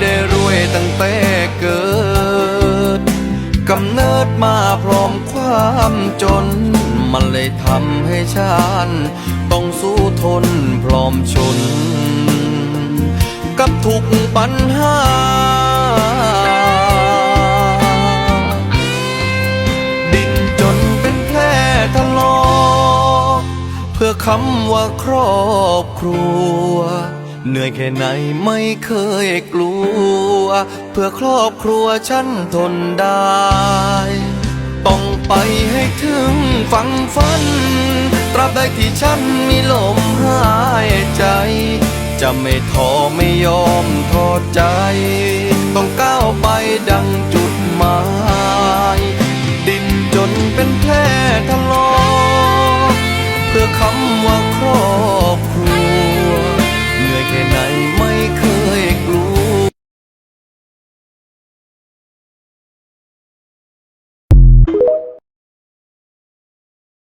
ได้รวยตั้งแต่เกิด กำเนิดมาพร้อมความจน มันเลยทำให้ฉันต้องสู้ทนพร้อมชน กับทุกปัญหาดินจนเป็นแผลทะลอกเพื่อคำว่าครอบครัว เหนื่อยแค่ไหนไม่เคยกลัว เพื่อครอบครัวฉันทนได้ ต้องไปให้ถึงฝั่งฝัน ตราบใดที่ฉันมีลมหายใจ จะไม่ท้อไม่ยอมทอดใจ ต้องก้าวไปดังจุดหมาย